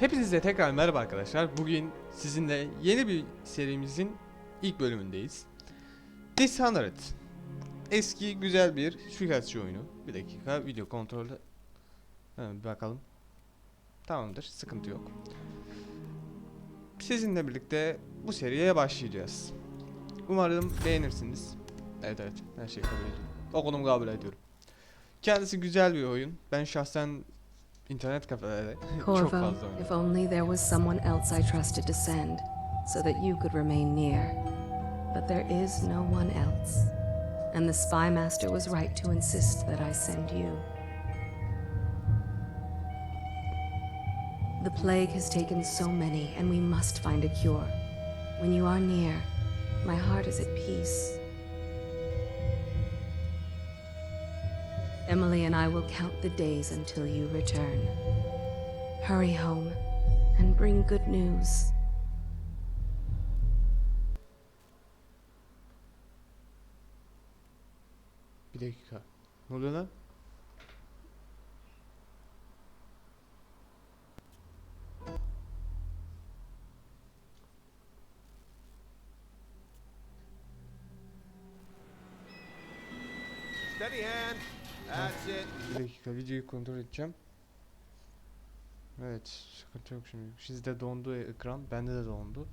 Hepinize tekrar merhaba arkadaşlar. Bugün sizinle yeni bir serimizin ilk bölümündeyiz. Dishonored. Eski güzel bir suikastçı oyunu. Bir dakika video kontrolü. Bir bakalım. Tamamdır sıkıntı yok. Sizinle birlikte bu seriye başlayacağız. Umarım beğenirsiniz. Evet evet her şeyi kabul ediyorum. O konumu kabul ediyorum. Kendisi güzel bir oyun. Ben şahsen internet kafelerde çok Corvo, fazla oynadım. if only there was someone else I trusted to send, so that you could remain near. But there is no one else. And the Spy Master was right to insist that I send you. The plague has taken so many, and we must find a cure. When you are near, my heart is at peace. Emily and I will count the days until you return. Hurry home and bring good news. Bir dakika. Ne oluyor lan? Dakika videoyu kontrol edeceğim. Evet sıkıntı yok şimdi. Sizde dondu ekran. Bende de dondu.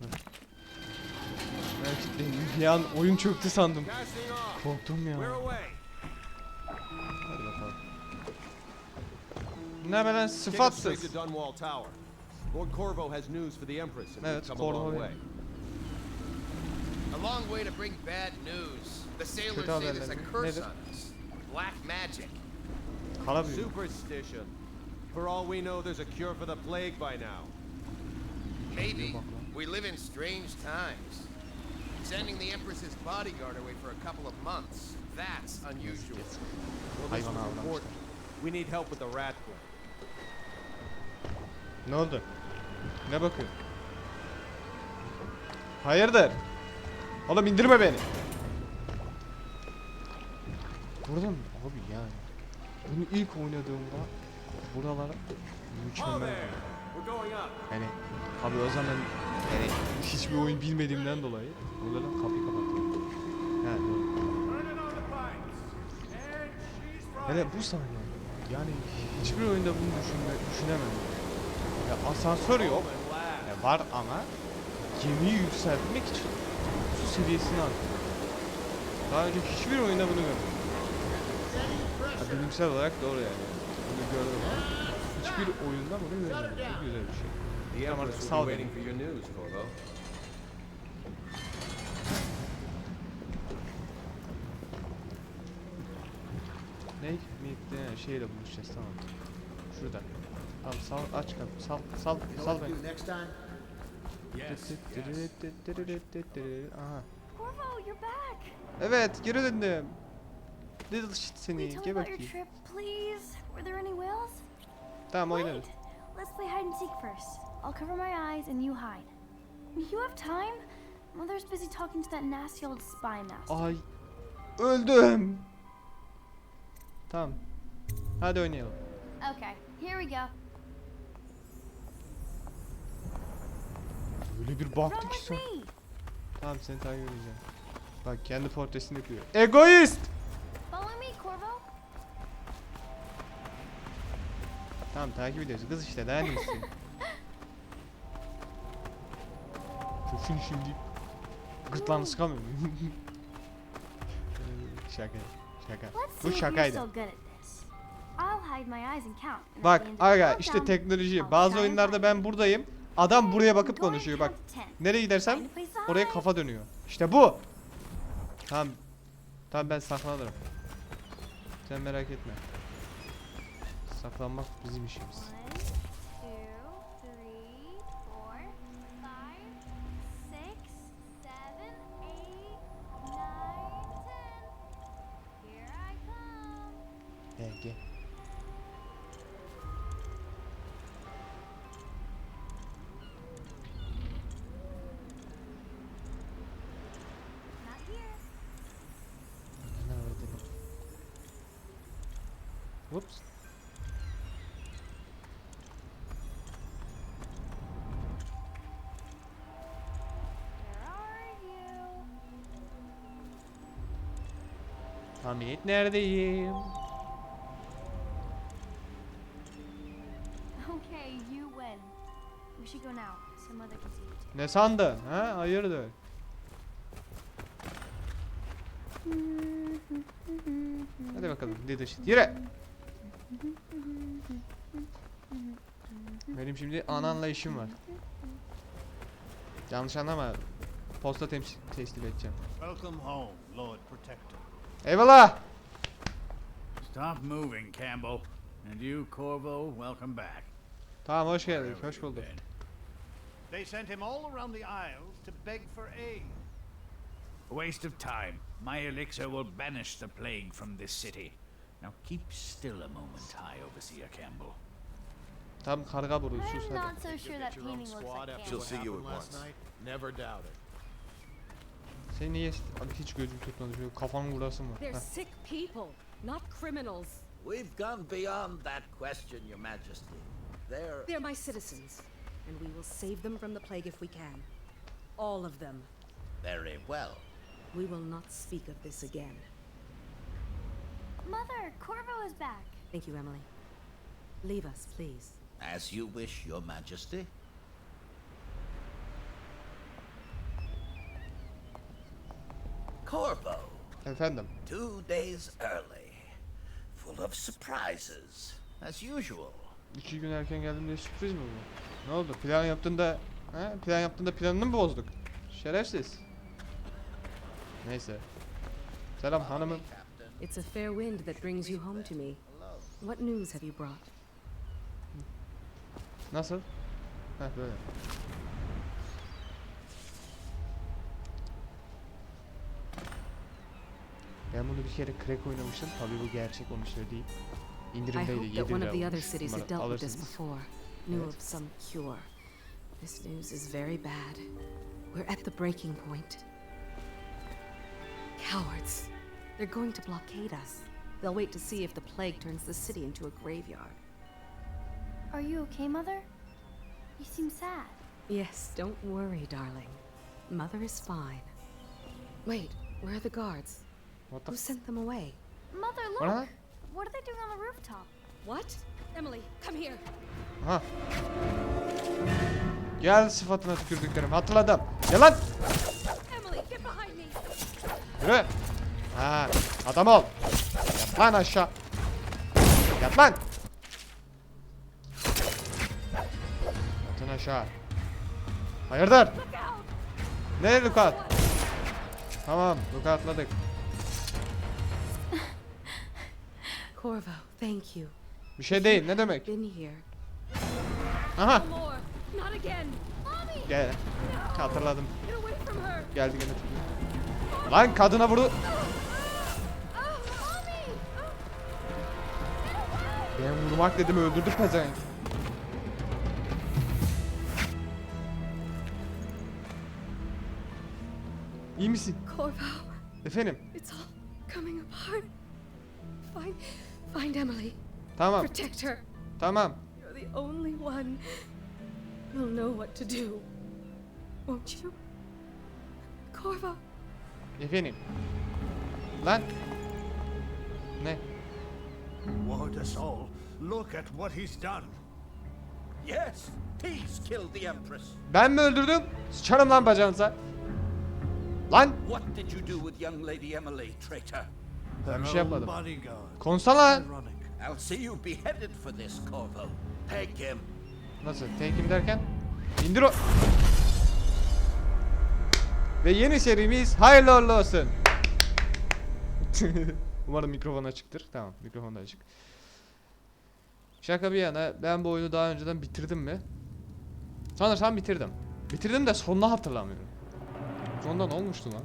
De bir an oyun çöktü sandım. Korktum ya. Hadi bakalım. Ne lan straight sıfatsız. Lord Corvo has news for the Empress, and Evet, come a long way. A long way to bring bad news. The sailors say there's a curse on us. Black magic. Kara büyü. Superstition. For all we know, there's a cure for the plague by now. Maybe. We live in strange times. Sending the Empress's bodyguard away for a couple of months. That's unusual. Well, this was important. We need help with the rat plague. Ne oldu? Ne bakıyor? Hayırdır? Oğlum indirme beni. Burada mı? Abi yani. Bunu ilk oynadığımda buralara mükemmel. Yani abi o zaman yani hiçbir oyun bilmediğimden dolayı buradan kapıyı kapattım. Yani. Hele bu sahne yani hiçbir oyunda bunu düşünme, düşünemem. Ya asansör yok. E, var ama gemiyi yükseltmek için su seviyesini arttırıyor. Daha önce hiçbir oyunda bunu görmedim. Bilimsel olarak doğru yani. Bunu gördüm ama hiçbir oyunda bunu görmedim. Bu güzel bir şey. Tamam, Empress sağ will ol be dedim. waiting for your news, Corvo. Ne? Mid'de şeyle buluşacağız tamam. Şurada. Tamam sal aç kapı. Sal sal sal beni. Aha. Corvo, you're back. Evet geri döndüm. Little shit seni you tell me about your geberteyim. trip, please? Were there any whales? Tamam oynarız. Wait, let's play hide and seek first. I'll cover my eyes and you hide. You have time? Mother's busy talking to that nasty old spy master. Ay öldüm. Tamam. Hadi oynayalım. Okay, here we go. Öyle bir Run baktık ki sen. Tamam seni takip edeceğim. Bak kendi portresini yapıyor. Egoist! Tamam takip ediyoruz. Kız işte daha ne istiyorsun? Köşün şimdi. Gırtlağını sıkamıyor muyum? Ee, şaka. Şaka. Bu şakaydı. Bak aga işte teknoloji. Bazı oyunlarda ben buradayım. Adam buraya bakıp konuşuyor bak. Nereye gidersem oraya kafa dönüyor. İşte bu. Tamam. Tamam ben saklanırım. Sen merak etme. Saklanmak bizim işimiz. You too. Ne sandın? Ha? Hayırdır? Hadi bakalım leadership. Yürü. Benim şimdi ananla işim var. Yanlış anlama. Posta temsil teslim edeceğim. Welcome home, Lord Protector. Eyvallah. Stop moving, Campbell. And you, Corvo, welcome back. Tamam hoş geldik. Hoş bulduk. They sent him all around the Isles to beg for aid. A waste of time. My elixir will banish the plague from this city. Now keep still a moment, High Overseer Campbell. Tam karga burun sus I'm hadi. not so sure that painting looks like Campbell. what happened last night? Never doubt it. Seni niye abi hiç gözüm tutmadı şöyle kafanın vurasın var. They're Heh. sick people, not criminals. We've gone beyond that question, Your Majesty. They're. They're my citizens, and we will save them from the plague if we can. All of them. Very well. We will not speak of this again. Mother, Corvo is back. Thank you, Emily. Leave us, please. As you wish, Your Majesty. Corvo, Efendim. two days early. Of surprises, as usual. İki gün erken geldim diye sürpriz mi bu? Ne oldu? Plan yaptığında he? Plan yaptığında planını mı bozduk? Şerefsiz. Neyse. Selam hanımım. It's a fair wind that brings you home to me. What news have you brought? Nasıl? Heh böyle. Ben bunu bir kere crack oynamıştım. Tabii bu gerçek olmuştur değil. I İndirimdeydi hope 7 that one lira of the other olmuş. cities that Umarım dealt with this alırsınız. before knew of some cure. This news is very bad. We're at the breaking point. Cowards. They're going to blockade us. They'll wait to see if the plague turns the city into a graveyard. Are you okay, Mother? You seem sad. Yes, don't worry, darling. Mother is fine. Wait, where are the guards? What the Who sent them away? Mother, look! lan? What are they doing on the rooftop? What? Emily, come here. Ha. Gel sıfatına tükürdüklerim. Hatırladım. Gel lan. Emily, get behind me. Yürü. Ha, adam ol. Yat lan aşağı. Yat lan. Yatın aşağı. Hayırdır? Ne Lukat? Tamam, Lukatladık. Corvo, thank you. Bir şey değil, ne demek? Aha, More. Not again. Mommy, gel. Hatırladım. Geldi gene tükürdü. Lan kadına vurdu. Oh, Mommy! Ben vurmak dedim öldürdü pezevenk. İyi misin? Corvo, Efendim? it's all coming apart. Find, find Emily. Tamam, Protect her. tamam. You're the only one who'll know what to do. Won't you? Corvo. Efendim. Lan. Ne? Ward us all. Look at what he's done. Yes, he's killed the Empress. Ben mi öldürdüm? Sıçarım lan bacağınıza. Lan. What did you do with young Lady Emily, traitor? Ben bir şey yapmadım. Lan. Ironic. I'll see you beheaded for this, Corvo. Peg him. Nasıl? Tekim derken? İndir o. Ve yeni serimiz hayırlı uğurlu olsun. Umarım mikrofon açıktır. Tamam mikrofon da açık. Şaka bir yana ben bu oyunu daha önceden bitirdim mi? Sanırsam bitirdim. Bitirdim de sonunu hatırlamıyorum. Sonunda ne olmuştu lan?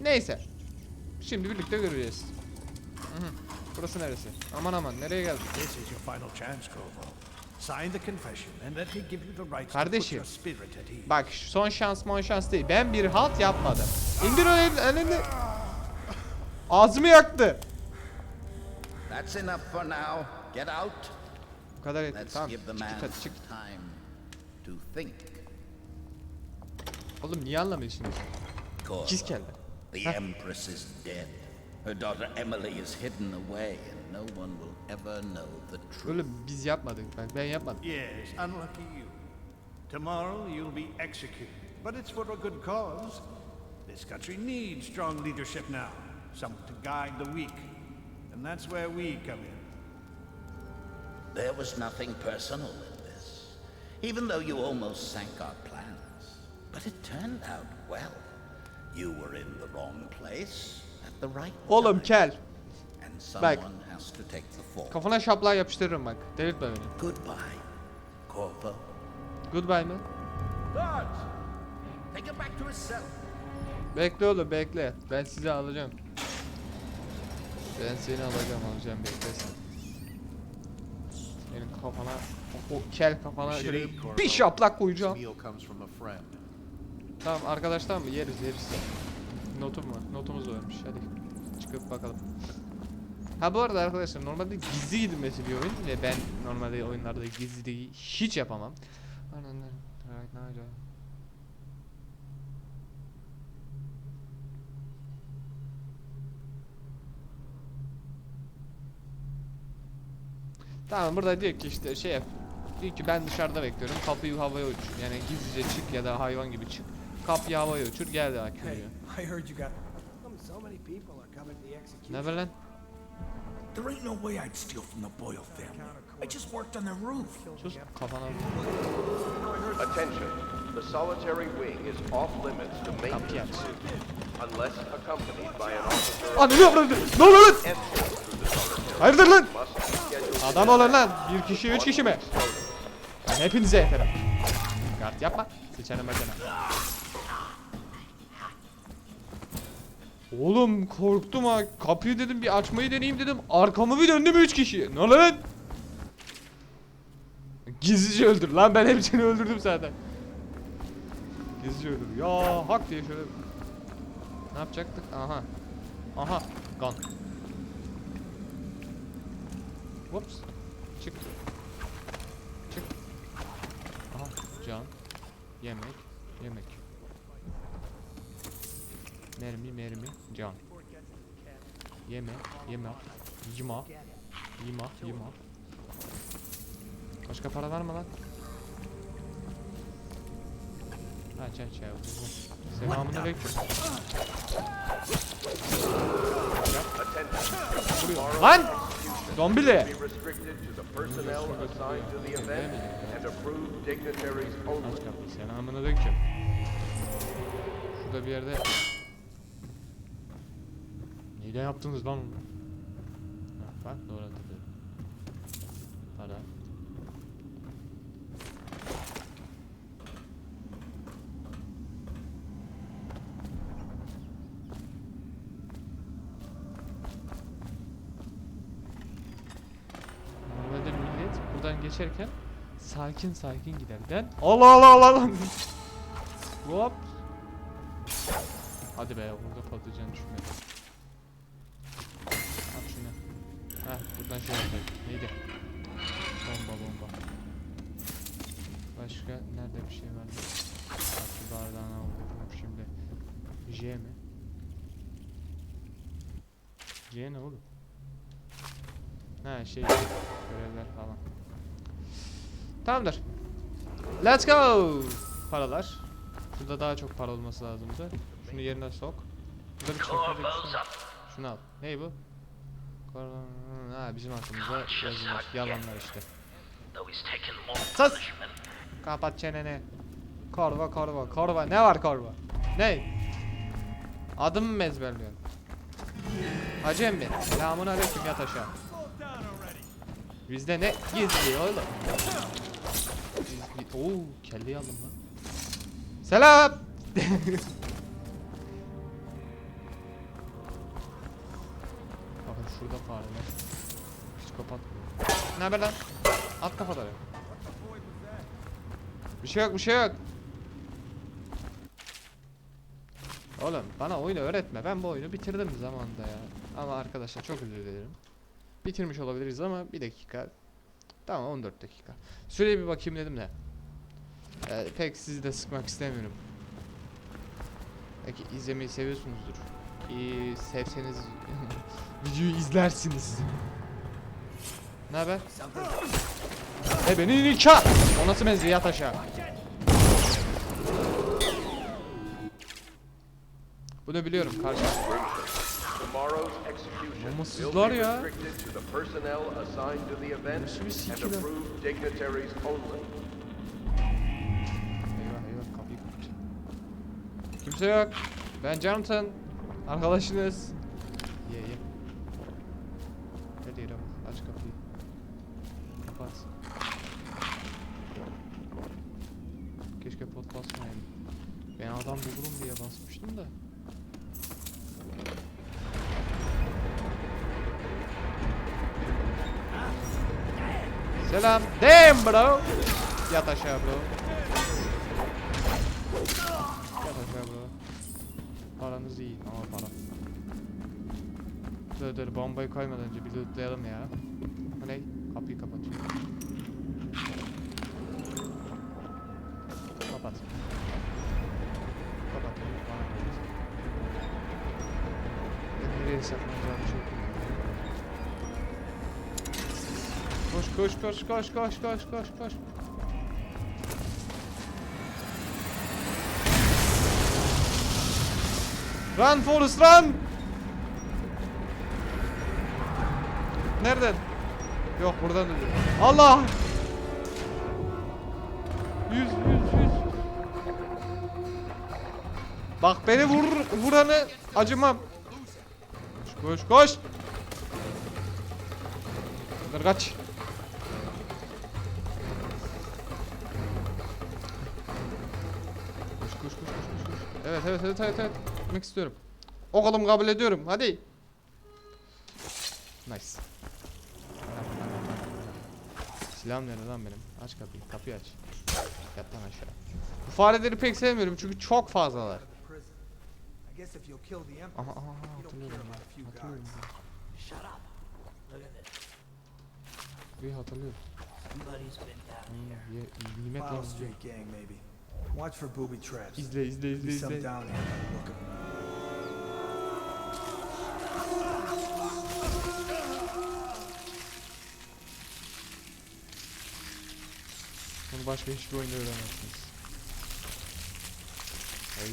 Neyse. Şimdi birlikte göreceğiz. Hı hı. Burası neresi? Aman aman nereye geldik? This is your final chance, Corvo. Sign the confession and let me give you the right to put Kardeşim. your spirit at ease. Bak şu son şans mon şans değil. Ben bir halt yapmadım. İndir o elini. elini. Ağzımı yaktı. That's enough for now. Get out. Bu kadar yeter. Let's Tamam. give the Çık hadi çık. time to think. Oğlum niye anlamıyorsunuz? İkiz geldi. The Empress is dead. Her daughter Emily is hidden away, and no one will ever know the truth. Öyle biz yapmadık. Ben, ben yapmadım. Yes, unlucky you. Tomorrow you'll be executed. But it's for a good cause. This country needs strong leadership now. Someone to guide the weak. And that's where we come in. There was nothing personal in this, even though you almost sank our plans. But it turned out well. You were in the wrong place at the right Oğlum kel. And Bak. someone has to take the fall. Kafana şaplığa yapıştırırım bak. Delirtme beni. Goodbye, Corvo. Goodbye mı? Guards! Take him back to his cell. Bekle oğlum bekle. Ben sizi alacağım. Ben seni alacağım alacağım bekle sen. Senin kafana o kel kafana şöyle bir şaplak koyacağım. meal comes from a friend. Tamam arkadaşlar mı yeriz yeriz. Notum var. Notumuz varmış. Hadi çıkıp bakalım. Ha bu arada arkadaşlar normalde gizli gidilmesi bir oyun ve ben normalde oyunlarda gizliliği hiç yapamam. Tamam burada diyor ki işte şey yap. Diyor ki ben dışarıda bekliyorum. Kapıyı havaya uçur. Yani gizlice çık ya da hayvan gibi çık. Kapıyı havaya uçur gel de diyor. I heard you got. So many people are coming to the execution. Ne lan? There ain't no way I'd steal from the Boyle family. I just worked on their roof. Sus kafana vur. Attention. The solitary wing is off limits to maintenance unless accompanied by an officer yapmadı. Ne oluyor lan? through the solitary Hayırdır lan? Adam olun lan. Bir kişi, üç kişi mi? Ben hepinize yeterim. Kart yapma. Sıçarım bacana. Oğlum korktum ha. Kapıyı dedim bir açmayı deneyeyim dedim. Arkamı bir döndüm üç kişi. Ne oluyor lan? Gizlice öldür lan ben hepsini öldürdüm zaten. Gizlice öldür. Ya hak diye şöyle. Ne yapacaktık? Aha. Aha. Gun. Whoops. Çık. Çık. Aha. Can. Yemek. Yemek. Mermi, mermi, can. Yeme, yeme. Yıma. Yıma, yıma. Başka para var mı lan? Aç aç ya. Selamun aleyküm. Lan! Kapıyı. Selamun aleyküm. Şurada bir yerde... Neyle yaptınız lan onu? Ha, bak doğru hatırlıyorum. Para. Normalde millet buradan geçerken sakin sakin gider. Ben Allah Allah Allah Allah. Hop. Hadi be burada patlıcan düşmedi. Heh buradan şey yapacak. Neydi? Bomba bomba. Başka nerede bir şey var şu bardağını aldım şimdi. J mi? J ne oğlum? Ha şey görevler falan. Tamamdır. Let's go. Paralar. Şurada daha çok para olması lazımdı. Şunu yerine sok. Burada bir eksik. Şunu al. Ney bu? Kor- Ha bizim hakkımızda yazılar. Yalanlar işte. Sus! Kapat çeneni. Korva korva korva. Ne var korva? Ne? Adımı mı ezberliyorsun? Hacı emmi. Selamun aleyküm yat aşağı. Bizde ne gizli oğlum? Gizli. Oo, kelleyi aldım lan. Selam. Bakın şurada fareler. Psikopat. Ne haber lan? At kafaları. Bir şey yok, bir şey yok. Oğlum bana oyunu öğretme. Ben bu oyunu bitirdim zamanında ya. Ama arkadaşlar çok özür dilerim. Bitirmiş olabiliriz ama bir dakika. Tamam 14 dakika. Şuraya bir bakayım dedim de. Ee, pek sizi de sıkmak istemiyorum. Belki izlemeyi seviyorsunuzdur. Ee, sevseniz videoyu izlersiniz. Ne haber? E beni nikah. O nasıl benziyor yat aşağı. Bunu biliyorum karşı. Tomorrow's execution Namussuzlar ya. Nasıl bir sikiler? Eyvah eyvah kapıyı kapatacağım. Kimse yok. Ben Jonathan. Arkadaşınız. Ye ye. Hadi yere. Aç kapıyı. Kapat. Keşke pot basmayayım. Ben adam bulurum diye basmıştım da. Selam. Damn bro. Yat aşağı bro. Yat aşağı bro. Paranız iyi ama para. Dur dur bombayı koymadan önce bir lootlayalım ya. Bu ne? Kapıyı kapatıyor. Kapat. Kapat. Ben nereye saklanacağımı çok bilmiyorum. Koş koş koş koş koş koş koş koş. Run Forrest run! Nereden? Yok buradan dedi. Allah! Yüz yüz yüz. Bak beni vur vuranı acımam. Koş koş koş. Dur kaç. Koş koş koş koş. koş. Evet evet evet evet evet. Gitmek istiyorum. O kolum kabul ediyorum. Hadi. Nice. Silahım nerede lan benim? Aç kapıyı. Kapıyı aç. Yat lan aşağı. Bu fareleri pek sevmiyorum çünkü çok fazlalar. Aha aha aha, hatırlıyorum. Hatırlıyorum. Bir hatırlıyorum. Hmm, ye- nimet lan. Watch for booby traps. İzle izle izle izle. Bunu başka hiçbir oyunda öğrenemezsiniz. Ay.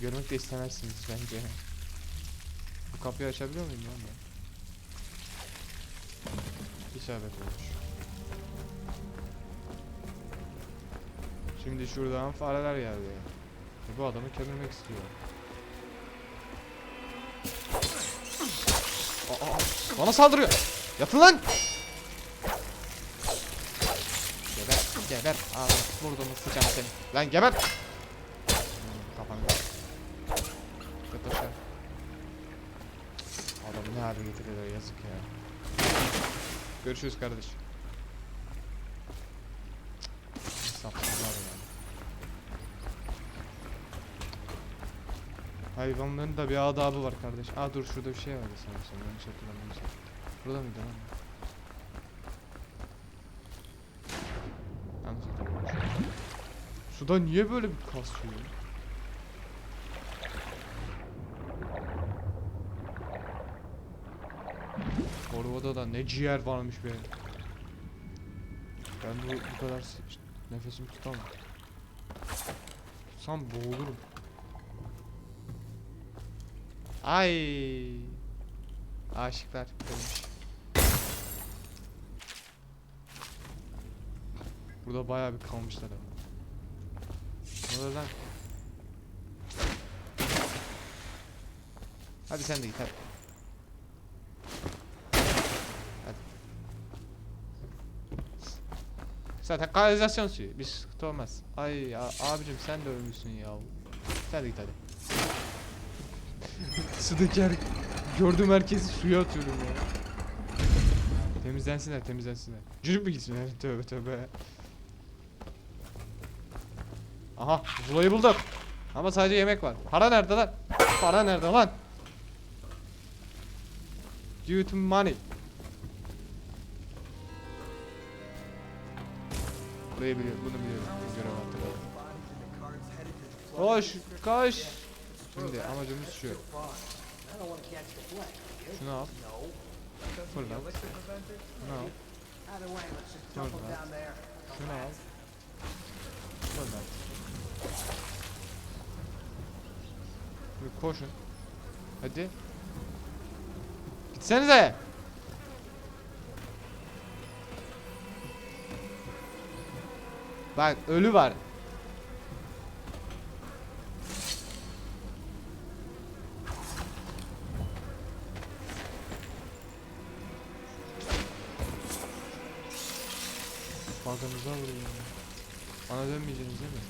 Görmek de istemezsiniz bence. Bu kapıyı açabiliyor muyum lan ben? İsabet olmuş. Şimdi şuradan fareler geldi. E bu adamı kemirmek istiyor. Aa, bana saldırıyor. Yatın lan! Geber, geber. Abi vurduğumu sıçan seni. Lan geber! Hmm, Kafanı aşağı. Adamı ne hale getiriyor yazık ya. Görüşürüz kardeş. Hayvanların da bir adabı var kardeş. Aa dur şurada bir şey vardı sanırsam. Yanlış hatırlamıyorsam. Burada mıydı lan? Yanlış hatırlamıyorsam. Suda niye böyle bir kasıyor? Korvada da ne ciğer varmış be. Ben bu, bu kadar si- nefesimi tutamam. Tutsam boğulurum. Ay. Aşıklar ölmüş. Burada bayağı bir kalmışlar ama. Ne lan? Hadi sen de git hadi. Hadi. Zaten kanalizasyon suyu. Bir sıkıntı olmaz. Ay ya, abicim sen de ölmüşsün ya. Sen de git hadi. Sudaki her... Gördüğüm herkesi suya atıyorum ya. Temizlensinler temizlensinler. Cürüp mü gitsinler? Tövbe tövbe. Aha Zula'yı bulduk. Ama sadece yemek var. Para nerede lan? Para nerede lan? Due to money. Burayı biliyorum, bunu biliyorum. Görev hatırladım. Koş, koş. Şimdi amacımız şu. Şunu al. Fırlat. Şunu al. Fırlat. Şunu al. Fırlat. Bir koşun. Hadi. Gitsenize. Bak ölü var. Bakanıza vuruyor. Bana dönmeyeceksiniz değil mi?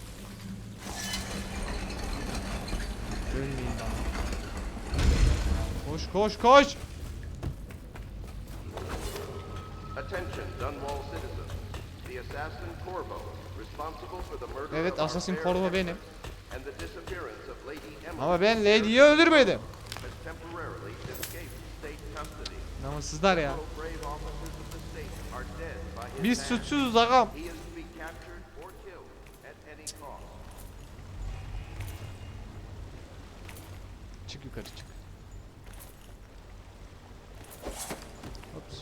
Dönmeyin bana. Koş koş koş. Evet, Assassin Corvo benim. Ama ben Lady'yi öldürmedim. Namussuzlar ya. All brave officers of the state are dead by his Biz suçsuzuz ağam. Çık yukarı çık. Ops.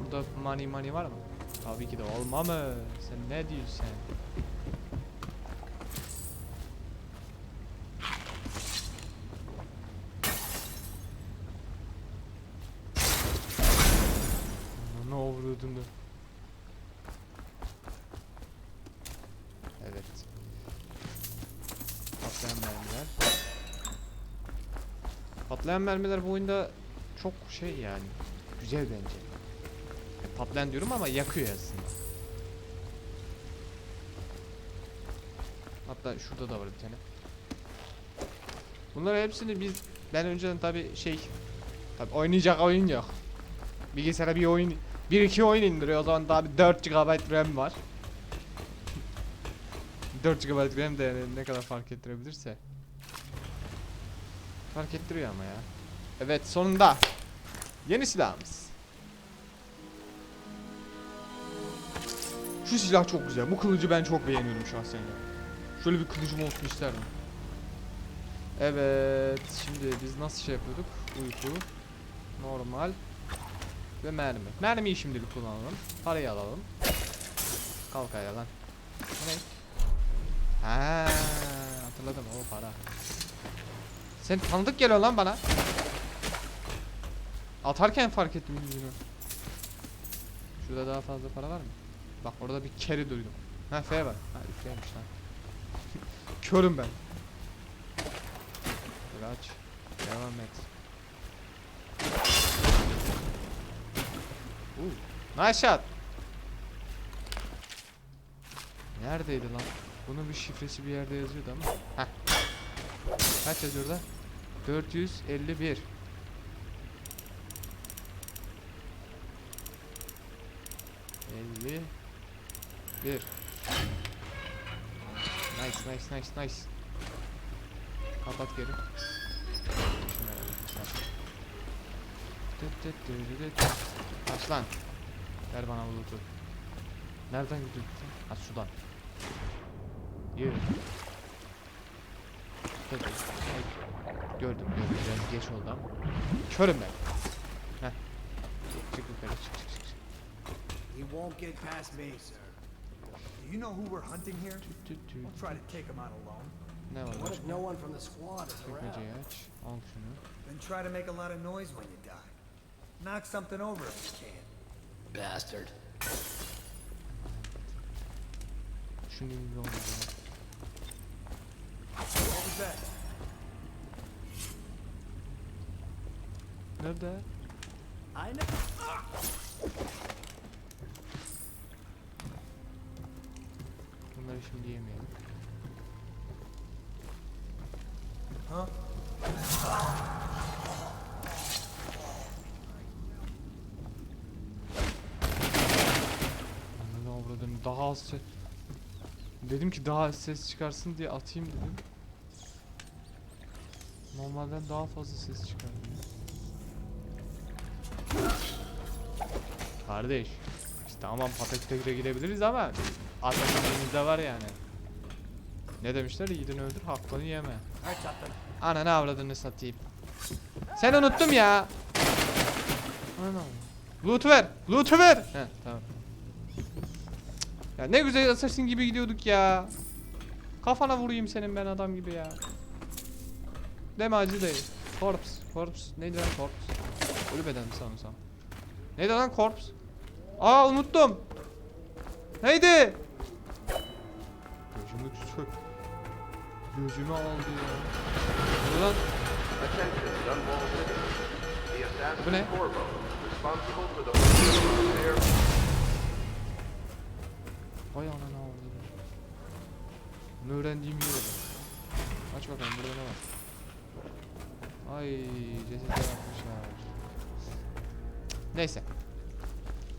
Burada money money var mı? Tabii ki de olma mı? Sen ne diyorsun sen? Ne vuruyordun da? Evet. Patlayan mermiler. Patlayan mermiler bu oyunda çok şey yani güzel bence. Yani patlayan diyorum ama yakıyor aslında. Hatta şurada da var bir tane. Bunları hepsini biz ben önceden tabi şey tabi oynayacak oyun yok. Bilgisayara bir oyun bir iki oyun indiriyor o zaman daha bir 4 GB RAM var. 4 GB RAM de yani ne kadar fark ettirebilirse. Fark ettiriyor ama ya. Evet sonunda. Yeni silahımız. Şu silah çok güzel. Bu kılıcı ben çok beğeniyorum şahsen ya. Şöyle bir kılıcım olsun isterdim. Evet. Şimdi biz nasıl şey yapıyorduk? Uyku. Normal. Ve mermi. Mermiyi şimdilik kullanalım. Parayı alalım. Kalk ayağa lan. Ne? Ha, hatırladım o para. Sen tanıdık geliyor lan bana. Atarken fark ettim yüzünü. Şurada daha fazla para var mı? Bak orada bir keri duydum. Ha F var. Ha üfleymiş lan. Körüm ben. Aç. Devam et. Uh, nice shot. Neredeydi lan? Bunun bir şifresi bir yerde yazıyordu ama. Heh. Kaç yazıyor orada? 451. Elli bir. Nice nice nice nice. Kapat geri. Aç lan. Ver bana bulutu. Nereden gidiyorsun? Ha sudan. Yürü. Ay, Gördüm gördüm. Biraz geç oldu ama. Körüm ben. Heh. Çık yukarı çık çık çık. çık. He won't get past me, sir. Do you know who we're hunting here? Tüt tüt tüt. Don't try to take him out alone. Ne var What if başka? no one from the squad is around? Çekmeceyi aç. Al şunu. Then try to make a lot of noise when you die. Knock something over if you can. Bastard. Şunu bir oldu. What was that? Nerede? Know. Bunları şimdi yemeyelim. Huh? Ananı avradını daha az ses... Dedim ki daha az ses çıkarsın diye atayım dedim. Normalden daha fazla ses çıkardı. Kardeş. İşte tamam pataküte girebiliriz ama Atatürk'ümüzde var yani. Ne demişler? Yiğidini öldür, hakkını yeme. Something. Ananı avradını satayım. Sen unuttum ya. Ananı Loot'u ver. Loot'u ver. He tamam. Ya ne güzel Assassin gibi gidiyorduk ya. Kafana vurayım senin ben adam gibi ya. Deme acı değil. Corpse. Corpse. Neydi lan corpse? Ölü beden sanırsam. Neydi lan corpse? Aa unuttum. Neydi? Gözümü sök. Gözümü aldı ya. Assassin Bu ne? Corvo, responsible for the air Vay anana avradım. Bunu öğrendiğim yere bak. Aç bakalım burada ne var? Ay ceset yapmışlar. Neyse.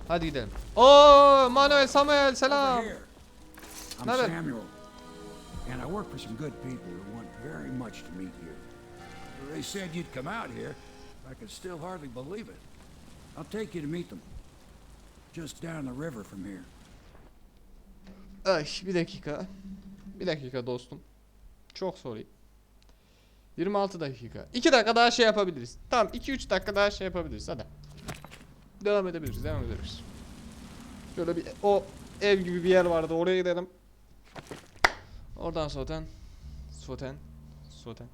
Hadi gidelim. Oo Manuel Samuel selam. Naber? Samuel, and I work for some good people who want very much to meet you. They said you'd come out here. I could still hardly believe it. I'll take you to meet them. Just down the river from here. Ay bir dakika. Bir dakika dostum. Çok sorry. 26 dakika. 2 dakika daha şey yapabiliriz. Tamam 2-3 dakika daha şey yapabiliriz hadi. Devam edebiliriz devam edebiliriz. Şöyle bir o ev gibi bir yer vardı oraya gidelim. Oradan soten. Soten. Soten.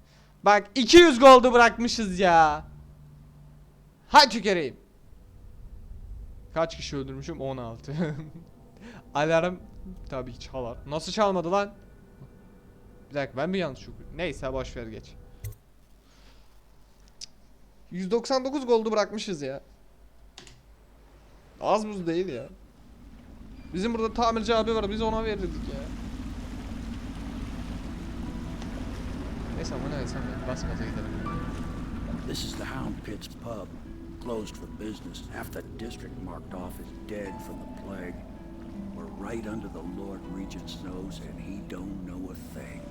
Bak 200 goldu bırakmışız ya. Ha tüküreyim. Kaç kişi öldürmüşüm? 16. Alarm tabii ki çalar. Nasıl çalmadı lan? Bir dakika ben mi yanlış okuyorum? Neyse boş ver geç. 199 goldu bırakmışız ya. Az buz değil ya. Bizim burada tamirci abi var biz ona verirdik ya. Neyse ama neyse bas gaza gidelim. This is the Hound Pits pub, closed for business. Half the district marked off as dead from the plague. We're right under the Lord Regent's nose, and he don't know a thing.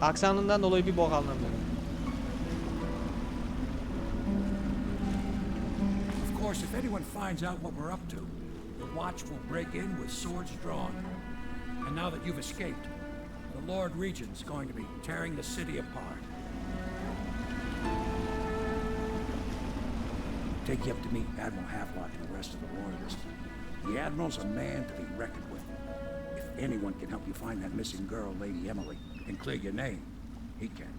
Aksanından dolayı bir bok anlamıyorum. Course, if anyone finds out what we're up to, the Watch will break in with swords drawn. And now that you've escaped, the Lord Regent's going to be tearing the city apart. Take you up to meet Admiral Havelock and the rest of the Royalists. The Admiral's a man to be reckoned with. If anyone can help you find that missing girl, Lady Emily, and clear your name, he can.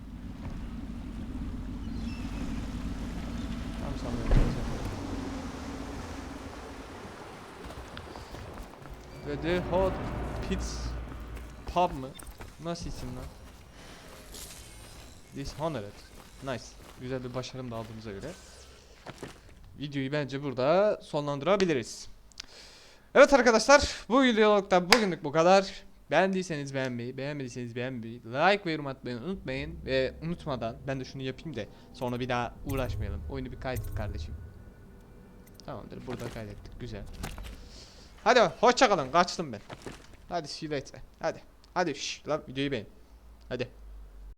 Ve The Hot Pits Pub mı? Nasıl isim lan? Dishonored. Nice. Güzel bir başarım da aldığımıza göre. Videoyu bence burada sonlandırabiliriz. Evet arkadaşlar bu videolukta bugünlük bu kadar. Beğendiyseniz beğenmeyi, beğenmediyseniz beğenmeyi, like ve yorum atmayı unutmayın. Ve unutmadan ben de şunu yapayım da sonra bir daha uğraşmayalım. Oyunu bir kaydet kardeşim. Tamamdır burada kaydettik güzel. Hadi hoşça kalın kaçtım ben. Hadi see you later. Hadi. Hadi şş, lan videoyu beğen. Hadi.